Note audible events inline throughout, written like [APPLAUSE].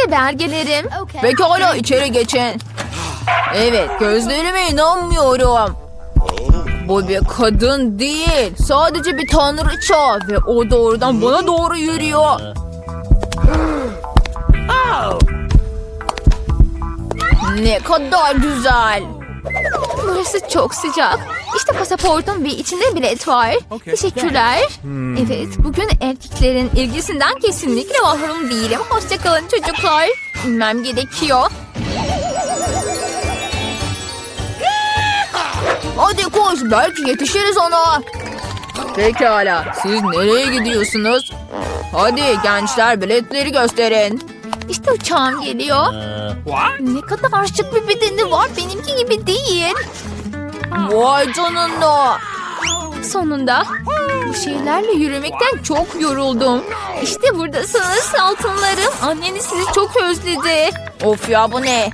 İşte belgelerim. Pekala içeri geçin. Evet gözlerime inanmıyorum. Bu bir kadın değil. Sadece bir tanrıça ve o doğrudan bana doğru yürüyor. Ne kadar güzel. Burası çok sıcak. İşte pasaportum ve içinde bilet var. Teşekkürler. Evet, bugün erkeklerin ilgisinden kesinlikle mahrum değilim. Hoşçakalın çocuklar. İnmem gerekiyor. Hadi koş belki yetişiriz ona. Pekala siz nereye gidiyorsunuz? Hadi gençler biletleri gösterin. İşte uçağım geliyor. Ne kadar şık bir bedeni var. Benimki gibi değil. Vay canına. Sonunda bu şeylerle yürümekten çok yoruldum. İşte buradasınız altınlarım. Anneniz sizi çok özledi. Of ya bu ne?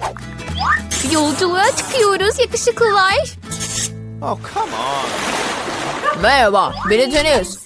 Yolculuğa çıkıyoruz yakışıklılar. Oh, come on. Merhaba biletiniz.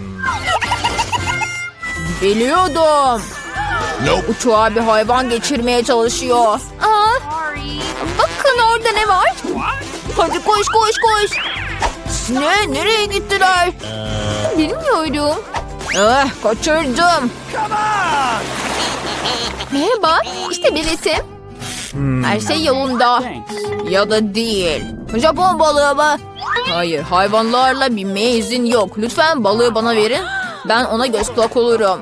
Biliyordum. Uçağa bir hayvan geçirmeye çalışıyor. Aa, bakın orada ne var? Hadi koş koş koş. Ne? Nereye gittiler? Bilmiyorum. Eh, kaçırdım. Merhaba, işte biletim. Her şey yolunda. Ya da değil. Japon balığı mı? Hayır, hayvanlarla binmeye izin yok. Lütfen balığı bana verin. Ben ona göz kulak olurum.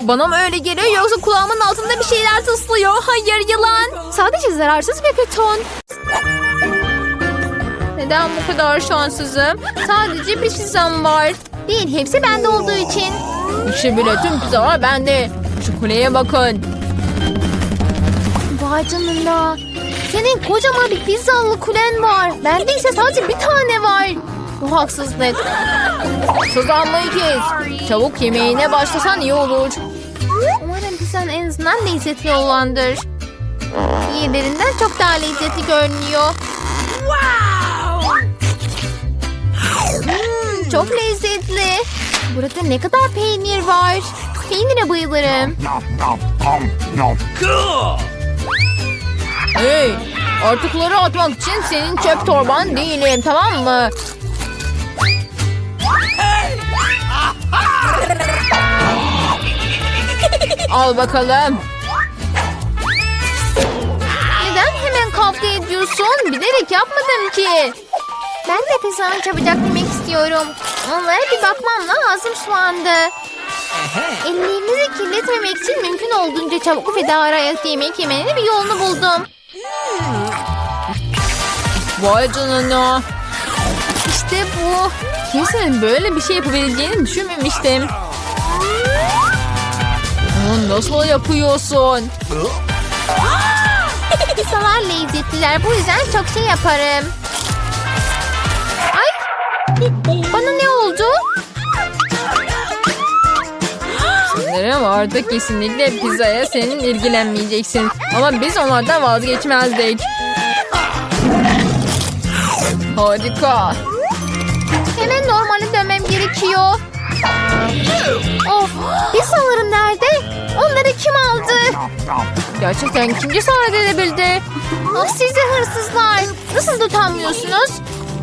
Bana mı öyle geliyor yoksa kulağımın altında bir şeyler tıslıyor? Hayır yılan. Sadece zararsız bir beton. Neden bu kadar şanssızım? Sadece bir pizzam var. Değil hepsi bende olduğu için. İşte bile tüm pizzalar bende. Şu kuleye bakın. Vay canına. Senin kocaman bir pizzalı kulen var. Bende ise sadece bir tane var. Bu haksızlık. Sızlanmayı kes. Çabuk yemeğine başlasan iyi olur. Pizzan en azından lezzetli olandır. Diğerlerinden çok daha lezzetli görünüyor. Hmm, çok lezzetli. Burada ne kadar peynir var. Peynire bayılırım. Hey, artıkları atmak için senin çöp torban değilim tamam mı? [LAUGHS] Al bakalım. Neden hemen kavga ediyorsun? Bilerek yapmadım ki. Ben de pizzanı çabucak yemek istiyorum. Onlara bir bakmam lazım şu anda. Ellerinizi kirletmemek için mümkün olduğunca çabuk ve daha rahat yemek yemenin bir yolunu buldum. Vay canına. İşte bu. Kimsenin böyle bir şey yapabileceğini düşünmemiştim. Bunu nasıl yapıyorsun? Pizzalar [LAUGHS] lezzetliler. Bu yüzden çok şey yaparım. Ay! Bana ne oldu? Sanırım artık kesinlikle pizzaya senin ilgilenmeyeceksin. Ama biz onlardan vazgeçmezdik. Harika. Hemen normale dönmem gerekiyor. Of! Pizzalarım nerede? Onları kim aldı? Gerçekten kim cesaret edebildi? Ah sizi hırsızlar. Nasıl da utanmıyorsunuz?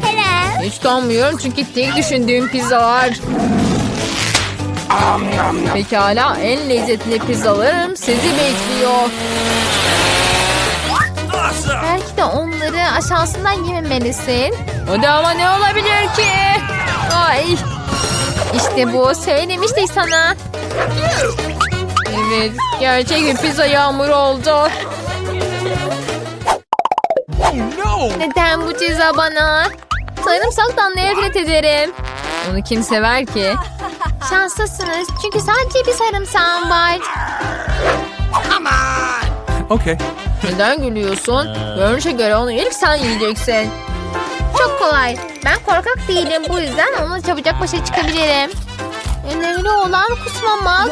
Hele. Hiç utanmıyorum çünkü tek düşündüğüm pizzalar. Pekala en lezzetli pizzalarım sizi bekliyor. Belki de onları aşağısından yememelisin. Hadi ama ne olabilir ki? Ay. İşte bu. Söylemiştik sana. Evet gerçek bir pizza yağmuru oldu. No. Neden bu ceza bana? Sarımsaktan nefret ederim. Onu kim sever ki? Şanslısınız çünkü sadece bir sarımsağım var. Okay. Neden gülüyorsun? Görünüşe göre onu ilk sen yiyeceksin. Çok kolay. Ben korkak değilim bu yüzden onunla çabucak başa çıkabilirim. Önemli olan kusmamak.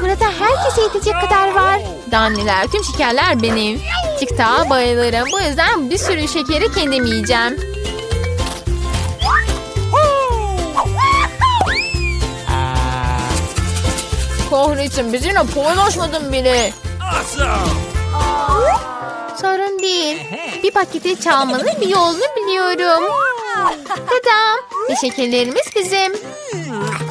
Burada herkese yetecek kadar var. Danneler tüm şekerler benim. TikTok'a bayılırım. Bu yüzden bir sürü şekeri kendim yiyeceğim. Kahretsin bizimle paylaşmadın bile. Sorun değil. Bir paketi çalmanın bir yolunu biliyorum. Tadam. Ve şekerlerimiz bizim.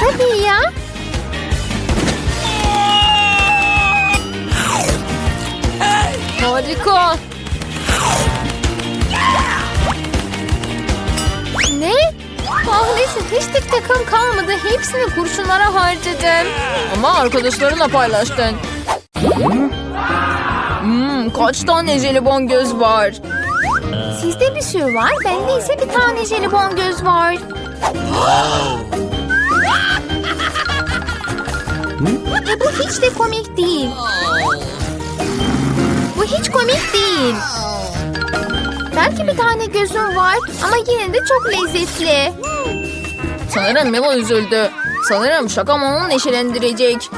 Tabii ya. Harika. Ne? Kahretsin hiç tek takım kalmadı. Hepsini kurşunlara harcadım. Ama arkadaşlarınla paylaştın. Hmm, kaç tane jelibon göz var? Sizde bir sürü var. Bende ise bir tane jelibon göz var. Hiç de komik değil. Bu hiç komik değil. Belki bir tane gözüm var ama yine de çok lezzetli. Sanırım Mila üzüldü. Sanırım şakam onu neşelendirecek.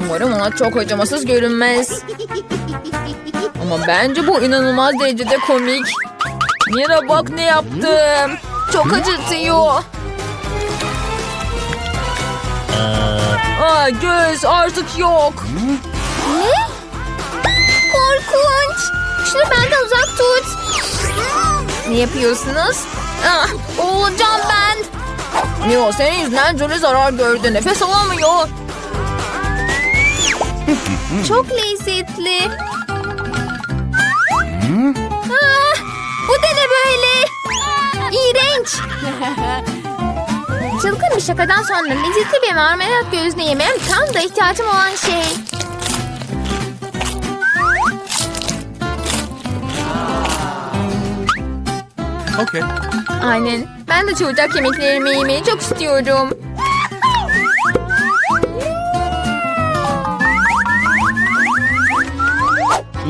Umarım ona çok acımasız görünmez. Ama bence bu inanılmaz derecede komik. Mira bak ne yaptım. Çok acıtıyor. Aa, göz artık yok. Ne? Korkunç. Şunu benden uzak tut. Ne yapıyorsunuz? Ah, boğulacağım ben. Mio senin yüzünden Jolie zarar gördü. Nefes alamıyor. Çok lezzetli. Ah, bu da ne böyle? İğrenç. [LAUGHS] Çılgın bir şakadan sonra lezzetli bir marmelat gözüne yemem tam da ihtiyacım olan şey. Okay. Aynen. Ben de çocuk yemeklerimi yemeyi çok istiyorum.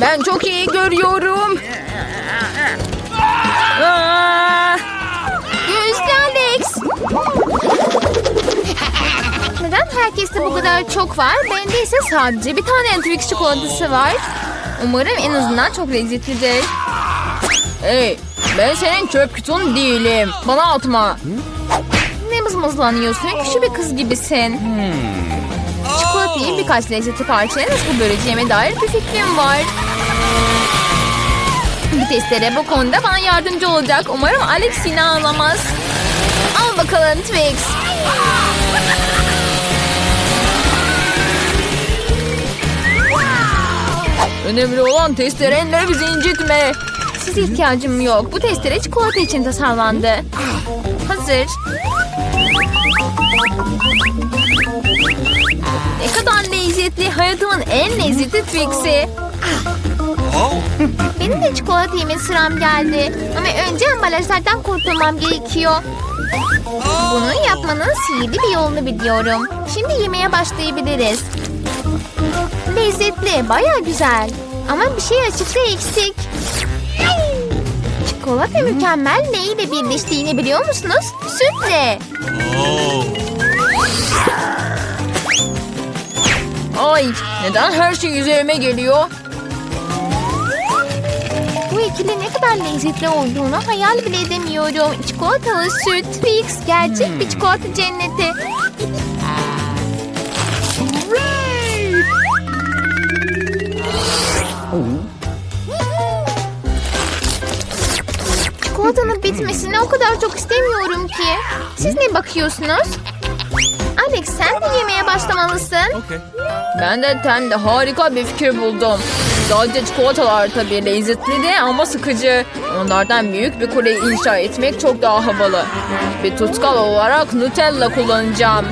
Ben çok iyi görüyorum. Aa! Gözlü Alex. Neden herkeste bu kadar çok var? Bende ise sadece bir tane Twix çikolatası var. Umarım en azından çok lezzetlidir. Hey, ben senin çöp kutun değilim. Bana atma. Ne mızmızlanıyorsun? Küçük bir kız gibisin. Çikolatayı birkaç lezzetli parçaya nasıl böleceğime dair bir fikrim var. Bu testere bu konuda bana yardımcı olacak. Umarım Alex yine ağlamaz. Al bakalım Twix. Önemli olan testerenle bizi incitme. Size ihtiyacım yok. Bu testere çikolata için tasarlandı. Hazır. Ne kadar lezzetli. Hayatımın en lezzetli Twix'i. Benim de çikolata yeme sıram geldi. Ama önce ambalajlardan kurtulmam gerekiyor. Bunu yapmanın sihirli bir yolunu biliyorum. Şimdi yemeye başlayabiliriz. Lezzetli, baya güzel. Ama bir şey açıkta eksik. Çikolata mükemmel neyle birleştiğini biliyor musunuz? Sütle. Ay neden her şey üzerime geliyor? Bu ikili ne kadar lezzetli olduğunu hayal bile edemiyorum. Çikolatalı süt, Twix, gerçek bir çikolata cenneti. Çikolatanın bitmesini o kadar çok istemiyorum ki. Siz ne bakıyorsunuz? Alex sen de yemeye başlamalısın. Okay. Ben de tende harika bir fikir buldum. Sadece çikolatalar tabii lezzetli de ama sıkıcı. Onlardan büyük bir kule inşa etmek çok daha havalı. Bir tutkal olarak Nutella kullanacağım.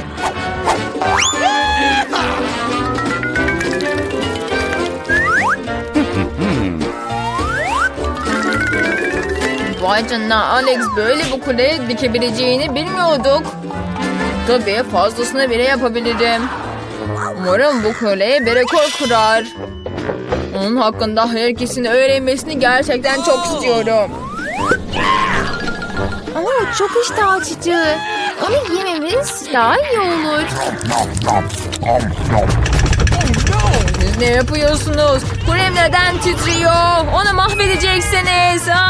Vay canına Alex böyle bu kule dikebileceğini bilmiyorduk. Tabii fazlasını bile yapabilirim. Umarım bu köleye bir rekor kurar. Onun hakkında herkesin öğrenmesini gerçekten çok istiyorum. Ama o çok iştah açıcı. Onu yememiz daha iyi olur. Siz ne yapıyorsunuz? Kulem neden titriyor? Onu mahvedeceksiniz. Aa!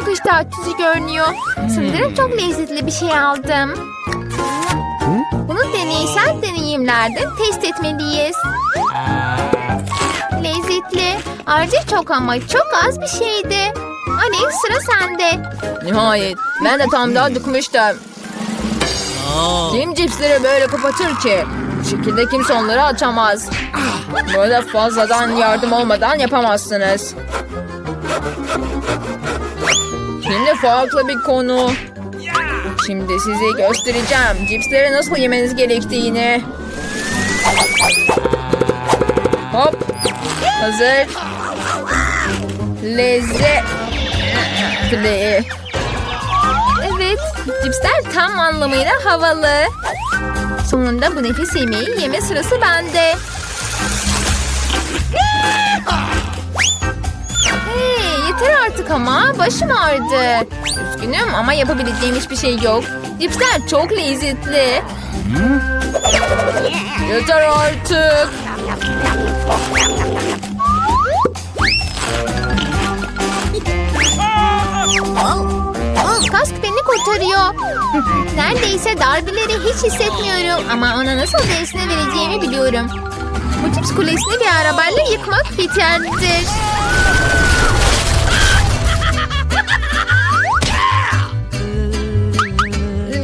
Çok iştah açıcı görünüyor. Sanırım çok lezzetli bir şey aldım. Bunu deneysel deneyimlerde test etmeliyiz. Lezzetli. Ayrıca çok ama çok az bir şeydi. Alex sıra sende. Nihayet. Ben de tam da dıkmıştım. Kim cipsleri böyle kapatır ki? Bu şekilde kimse onları açamaz. Böyle fazladan yardım olmadan yapamazsınız. Farklı bir konu. Şimdi size göstereceğim cipsleri nasıl yemeniz gerektiğini. Hop. Hazır. Lezzet. Play. Evet, cipsler tam anlamıyla havalı. Sonunda bu nefis yemeği yeme sırası bende. Ama başım ağrıdı. Üzgünüm ama yapabileceğim hiçbir şey yok. Cipsler çok lezzetli. Yeter artık. Kask beni kurtarıyor. Neredeyse darbeleri hiç hissetmiyorum ama ona nasıl dersine vereceğimi biliyorum. Bu cips kulesini bir arabayla yıkmak yeterlidir.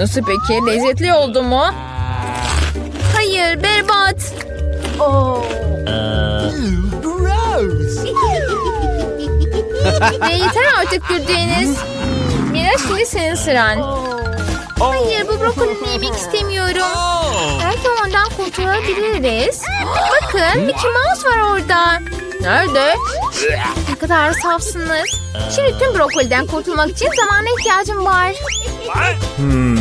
Nasıl peki? Lezzetli oldu mu? Hayır berbat. Ve yeter artık güldüğünüz. Mira şimdi senin sıran. Hayır bu brokolini yemek istemiyorum. Oh. Belki ondan kurtulabiliriz. Bakın Mickey Mouse var orada. Nerede? Ne kadar safsınız. Şimdi tüm brokoliden kurtulmak için zamana ihtiyacım var. Oh.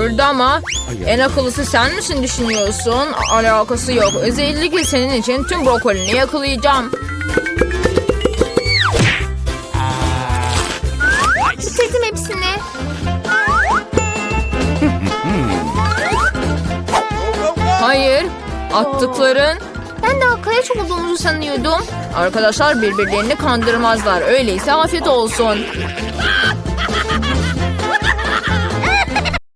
Burada ama en akıllısı sen misin düşünüyorsun? Alakası yok. Özellikle senin için tüm brokolini yakalayacağım. Bitirdim hepsini. Hayır. Attıkların Ben de arkadaş olduğumuzu sanıyordum. arkadaşlar birbirlerini kandırmazlar. Öyleyse afiyet olsun.